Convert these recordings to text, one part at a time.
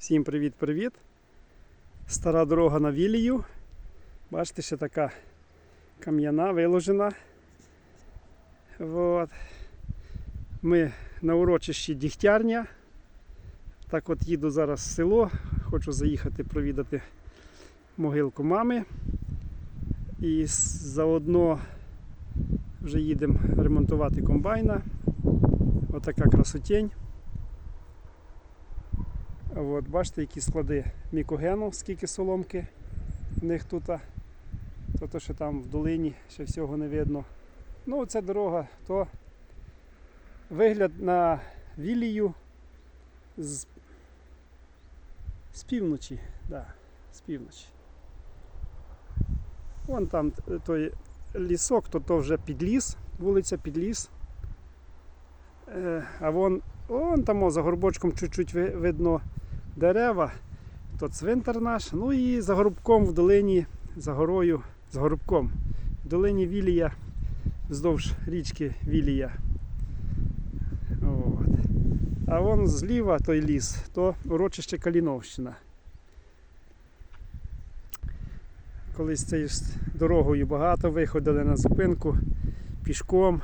Всім привіт-привіт. Стара дорога на Вілію. Бачите, ще така кам'яна виложена. От. Ми на урочищі Дігтярня. Так от їду зараз в село. Хочу заїхати провідати могилку мами. І заодно вже їдемо ремонтувати комбайна. Отака красотень. От, бачите, які склади мікогену, скільки соломки в них тут. То, то що там в долині ще всього не видно. Ну, це дорога, то вигляд на Вілію з, з півночі. Да, з півночі. Вон там той лісок, то, то вже підліс, вулиця Підліс. Е, а вон, вон там о, за горбочком чуть-чуть видно дерева, то цвинтар наш. Ну і за горбком в долині, за горою, за горбком. В долині Вілія, вздовж річки Вілія. От. А вон зліва той ліс, то урочище Каліновщина. Колись цією дорогою багато виходили на зупинку пішком.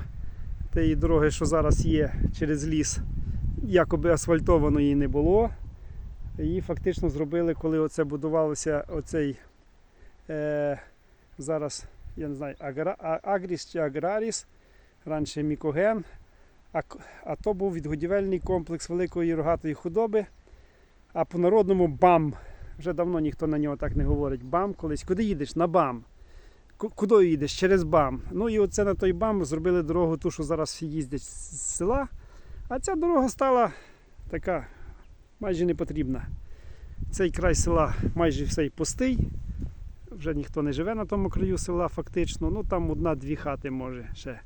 Тієї дороги, що зараз є через ліс, якоби асфальтованої не було. Її фактично зробили, коли оце будувалося оцей е, зараз, я не знаю, агра, Агріс чи Аграріс, раніше Мікоген. А, а то був відгодівельний комплекс великої рогатої худоби. А по-народному БАМ. Вже давно ніхто на нього так не говорить. БАМ колись. Куди їдеш? На БАМ. Ку- Куди їдеш? Через БАМ. Ну і оце на той БАМ зробили дорогу, ту, що зараз їздять з села. А ця дорога стала така майже не потрібна. Цей край села майже все пустий. Вже ніхто не живе на тому краю села, фактично. Ну там одна-дві хати може ще.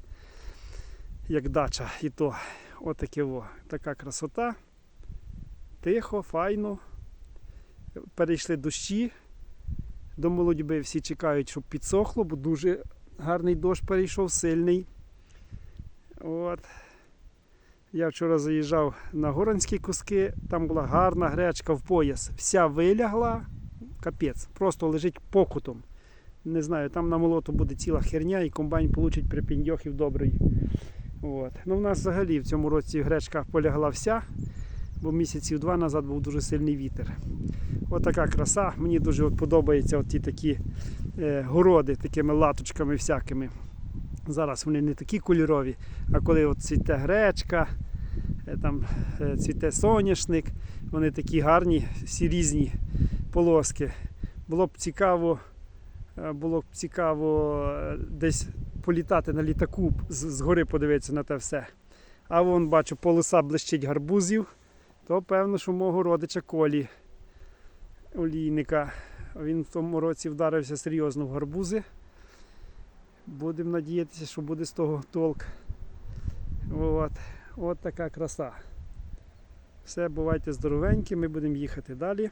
Як дача і то. Отаке во. Така красота. Тихо, файно. Перейшли дощі. До молодьби всі чекають, щоб підсохло, бо дуже гарний дощ перейшов, сильний. От. Я вчора заїжджав на Горанські куски, там була гарна гречка в пояс. Вся вилягла, капець, просто лежить покутом. Не знаю, там на молоту буде ціла херня і комбайн получить припіндьохів добрий. От. Ну, в нас взагалі в цьому році гречка полягла вся, бо місяців два назад був дуже сильний вітер. От така краса. Мені дуже от подобаються от ті такі е, городи такими латочками всякими. Зараз вони не такі кольорові, а коли от цвіте гречка, там е, цвіте соняшник, вони такі гарні, всі різні полоски. Було б цікаво, е, було б цікаво е, десь політати на літаку, з, з подивитися на те все. А вон бачу, полоса блищить гарбузів, то певно, що мого родича Колі олійника. Він в тому році вдарився серйозно в гарбузи. Будемо надіятися, що буде з того толк. От, От така краса. Все, бувайте здоровенькі, ми будемо їхати далі.